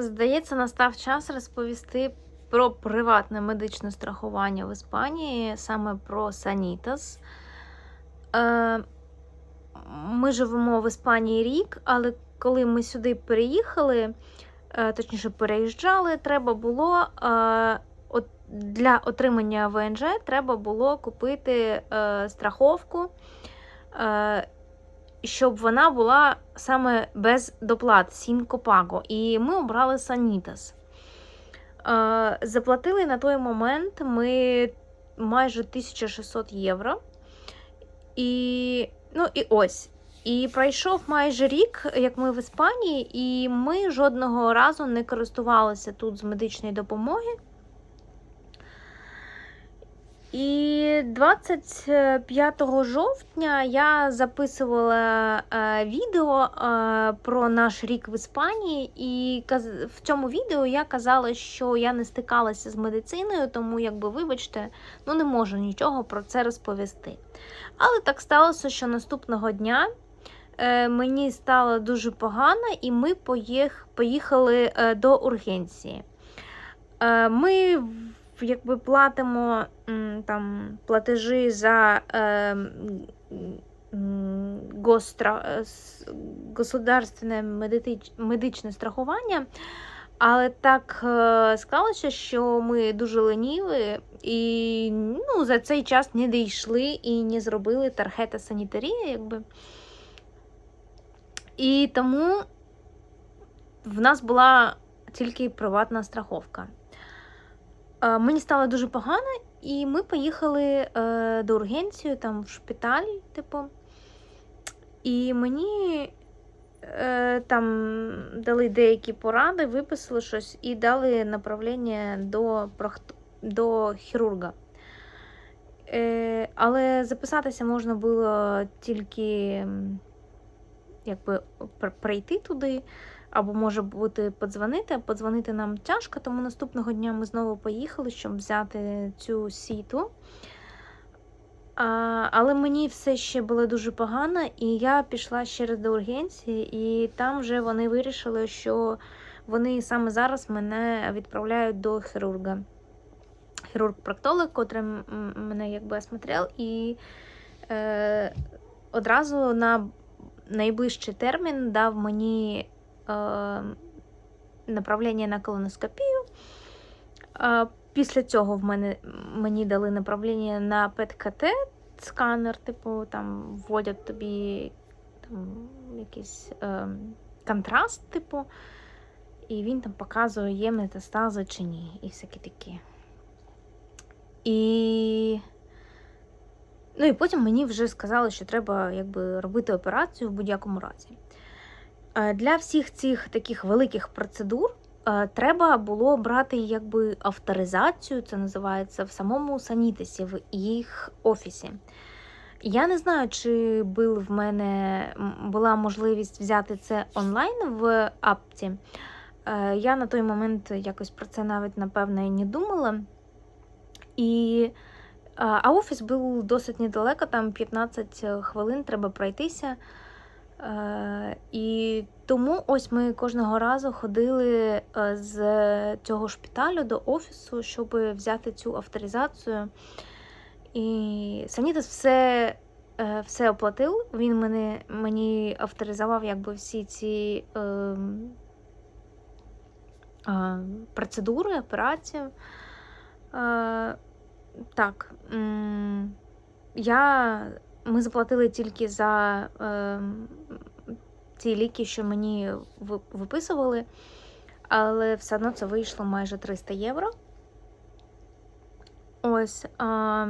Здається, настав час розповісти про приватне медичне страхування в Іспанії, саме про Sanitas. Е, Ми живемо в Іспанії рік, але коли ми сюди переїхали, е, точніше переїжджали, треба було е, для отримання ВНЖ треба було купити страховку. Щоб вона була саме без доплат Сінко Паго. І ми обрали Санітас. Е, Заплатили на той момент ми майже 1600 євро. І, ну, і ось. І пройшов майже рік, як ми в Іспанії, і ми жодного разу не користувалися тут з медичної допомоги. І 25 жовтня я записувала е, відео е, про наш рік в Іспанії, і в цьому відео я казала, що я не стикалася з медициною, тому, якби, вибачте, ну не можу нічого про це розповісти. Але так сталося, що наступного дня е, мені стало дуже погано, і ми поїх- поїхали до ургенції. Ми якби платимо там платежі за е, гостра, е, государственне медитич- медичне страхування. Але так е, склалося, що ми дуже леніли і ну, за цей час не дійшли і не зробили тархета санітарія, якби. І тому в нас була тільки приватна страховка. Е, Мені стало дуже погано, і ми поїхали е, до ургенцію, там в шпиталь, типу. І мені е, там дали деякі поради, виписали щось і дали направлення до, до хірурга. Але записатися можна було тільки якби прийти туди, або може бути подзвонити. Подзвонити нам тяжко, тому наступного дня ми знову поїхали, щоб взяти цю сіту. А, але мені все ще було дуже погано, і я пішла ще раз до ургенції, і там вже вони вирішили, що вони саме зараз мене відправляють до хірурга. Хірург-проктолог, котрий м- м- мене якби осмотрел, і е, одразу на найближчий термін дав мені направлення на колоноскопію. Після цього в мене мені дали направлення на ПЕТ-КТ сканер, типу, там вводять тобі там, якийсь е, контраст, типу, і він там показує, є метастази чи ні, і всякі такі. І Ну і потім мені вже сказали, що треба якби, робити операцію в будь-якому разі. Е, Для всіх цих таких великих процедур е, треба було брати якби, авторизацію, це називається в самому Санітесі, в їх офісі. Я не знаю, чи був в мене була можливість взяти це онлайн в апці. Е, Я на той момент якось про це навіть напевно і не думала. І а офіс був досить недалеко, там 15 хвилин треба пройтися. Е, І тому ось ми кожного разу ходили е, з цього шпиталю до офісу, щоб взяти цю авторизацію. І Санітас все, е, все оплатив. Він мене, мені авторизував якби всі ці е, е, процедури, операції. Е, так. Я... Ми заплатили тільки за е, ті ліки, що мені виписували, але все одно це вийшло майже 300 євро. Ось. А,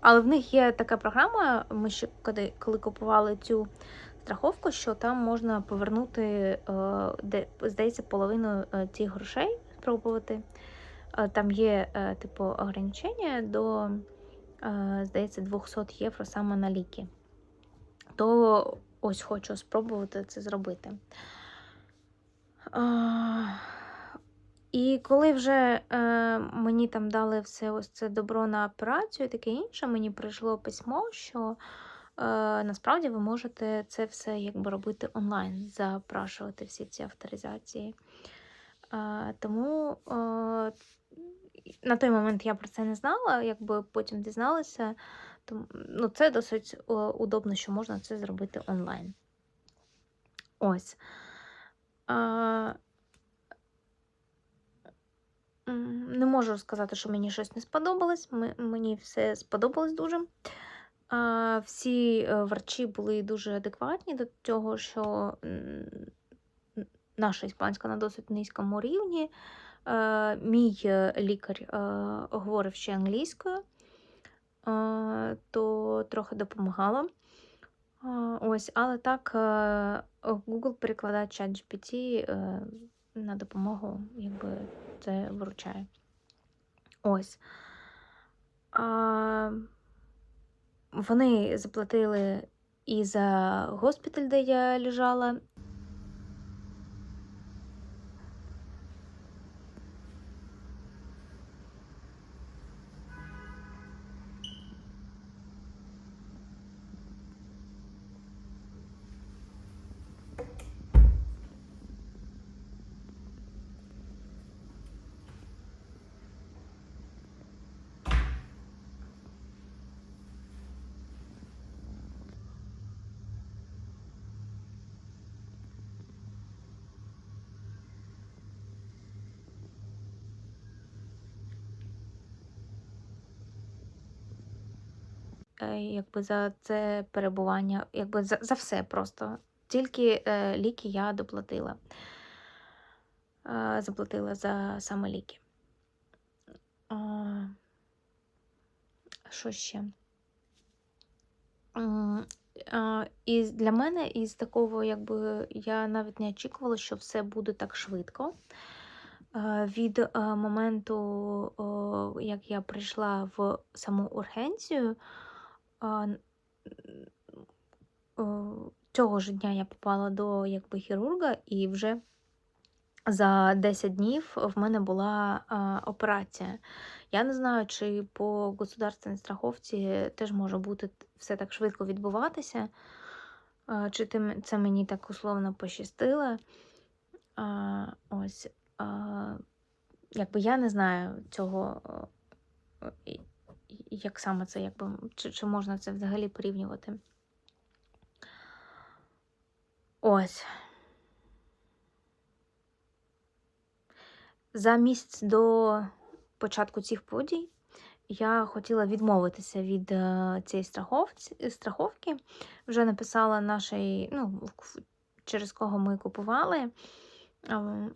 але в них є така програма. Ми ще коли, коли купували цю страховку, що там можна повернути, е, де, здається, половину е, цих грошей спробувати. Е, Там є, е, типу, ограничення до, е, здається, 200 євро саме на ліки. То ось хочу спробувати це зробити. І коли вже е, мені там дали все ось це добро на операцію і таке інше, мені прийшло письмо, що насправді ви можете це все якби робити онлайн, запрашувати всі ці авторизації. Е, тому е, на той момент я про це не знала, якби потім дізналася. Тому, ну, це досить е, удобно, що можна це зробити онлайн. Ось. Не можу сказати, що мені щось не сподобалось. Мені все сподобалось дуже. Всі е, врачі були дуже адекватні до того, що наша іспанська на досить низькому рівні. Е, мій е, лікар е, говорив ще англійською, то трохи допомагало. Е, ось, але так, Google перекладає чат GPT на допомогу, якби це виручає. Ось. Вони заплатили і за госпіталь, де я лежала, якби за це перебування, якби за, за все просто. Тільки е, ліки я доплатила. Е, заплатила за саме ліки. Що ще? І для мене із такого, якби я навіть не очікувала, що все буде так швидко. Е, Від е, моменту, як я прийшла в саму ургенцію, цього ж дня я попала до якби, хірурга, і вже за 10 днів в мене була операція. Я не знаю, чи по государственній страховці теж може бути все так швидко відбуватися, чи це мені так условно пощастило. Ось, якби я не знаю цього, як саме це, якби, чи, чи можна це взагалі порівнювати. Ось. За місяць до початку цих подій я хотіла відмовитися від е, цієї страховки. Вже написала нашій, ну, через кого ми купували.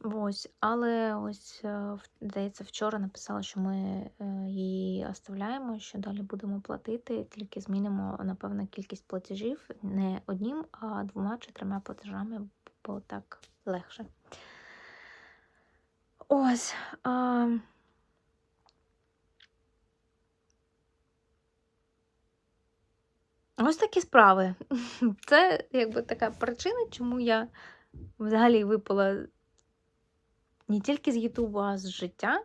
Ось, але ось, е, здається, вчора написала, що ми е, її оставляємо, що далі будемо платити, тільки змінимо, напевно, кількість платежів не одним, а двома чи трьома платежами, бо так легше. Ось. А... Ось такі справи. Це якби така причина, чому я взагалі випала не тільки з Ютубу, а з життя.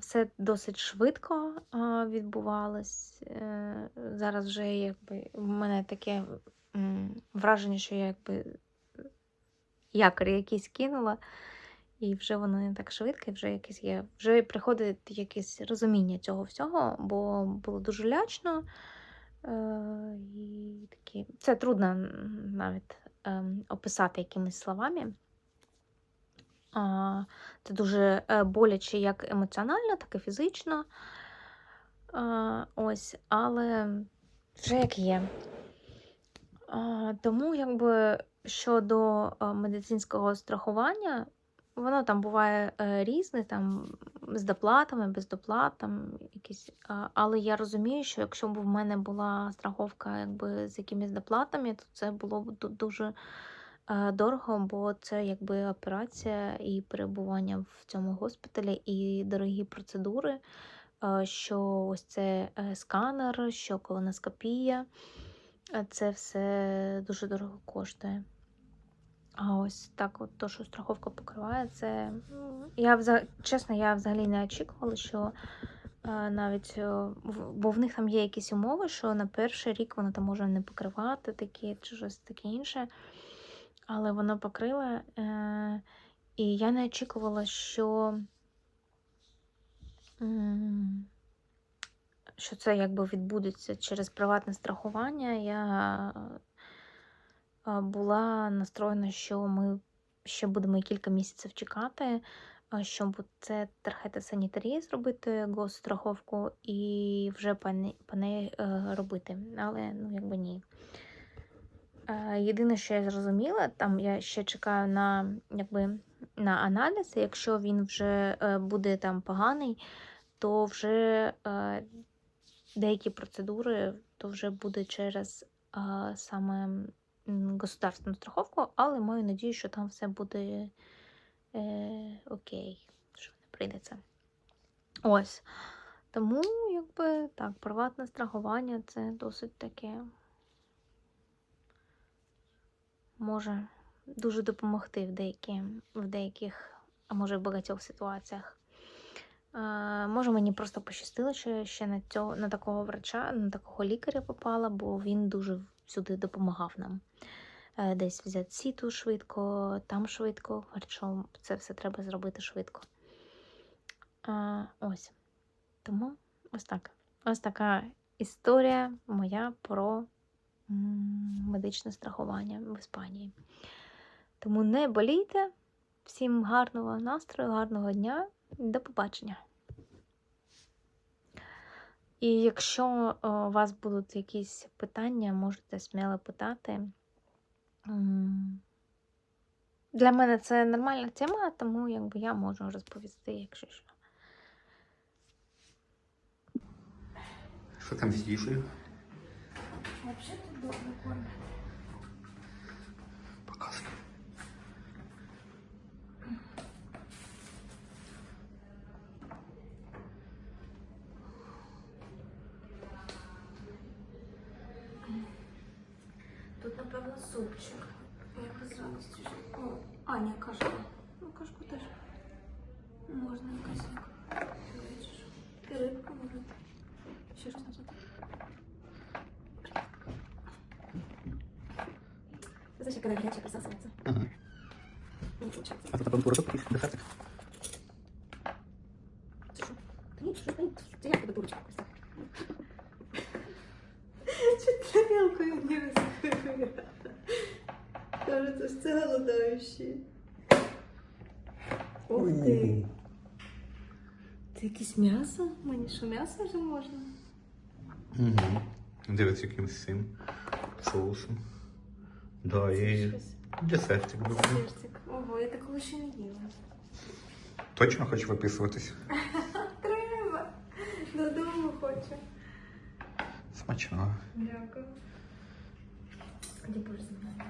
Все досить швидко відбувалось. Е, Зараз вже якби в мене таке враження, що я якби якорь якийсь кинула, і вже воно не так швидко, і вже якесь є. Вже приходить якесь розуміння цього всього, бо було дуже лячно. Е, і такі... Це трудно навіть описати якимись словами. Це дуже е, боляче як емоціонально, так і фізично. Ось, але вже як є. Тому, якби щодо е, медицинського страхування, воно там буває е, різне, там з доплатами, без доплат, там якісь. Але я розумію, що якщо б в мене була страховка якби з якимись доплатами, то це було б дуже е, дорого, бо це якби операція і перебування в цьому госпіталі, і дорогі процедури, е, що ось це сканер, що колоноскопія. Це все дуже дорого коштує. А ось так, от то, що страховка покриває, це. Я вза- чесно, я взагалі не очікувала, що е, навіть, е, бо в них там є якісь умови, що на перший рік воно там може не покривати такі чи щось таке інше. Але воно покрило. Е, і я не очікувала, що, що це якби відбудеться через приватне страхування. Я була настроєна, що ми ще будемо кілька місяців чекати, щоб це тархета санітарії зробити госстраховку і вже по не- по неї е, робити. Але ну якби ні. Е, Єдине, що я зрозуміла, там я ще чекаю на, якби, на аналіз. Якщо він вже е, буде там поганий, то вже деякі процедури то вже буде через саме государственну страховку, але маю надію, що там все буде е, окей, що не прийдеться. Ось. Тому, якби так, приватне страхування це досить таке може дуже допомогти в, деякі, в деяких, а може в багатьох ситуаціях. Може, мені просто пощастило, що я ще на, цього, на такого врача, на такого лікаря попала, бо він дуже всюди допомагав нам. Е, Десь взяти сіту швидко, там швидко, що це все треба зробити швидко. Ось. Тому ось так. Ось така історія моя про медичне страхування в Іспанії. Тому не болійте. Всім гарного настрою, гарного дня. До побачення. І якщо е, у вас будуть якісь питання, можете сміло питати. Для мене це нормальна тема, тому якби я можу розповісти, якщо що. Що там з їжею? Взагалі тут добре кормять. Показуй. Тут, напевно, супчик. Я з радістю. О, Аня кашка. Ну, кашку теж. Можна якось як. Бачиш. І рибку варити. Ще ж тут. Зачем, когда горячая присасывается? Ага. Не получается. А тут там творожок якийсь десертик. Це якесь м'ясо? Мені що м'ясо вже можна? Угу. Дивиться якимось цим соусом. Да, Це і щось. десертик був. Десертик. Ого, я такого ще не їла. Точно хочу виписуватись. Треба. Додому хочу. Смачного. Дякую. Ході боже за.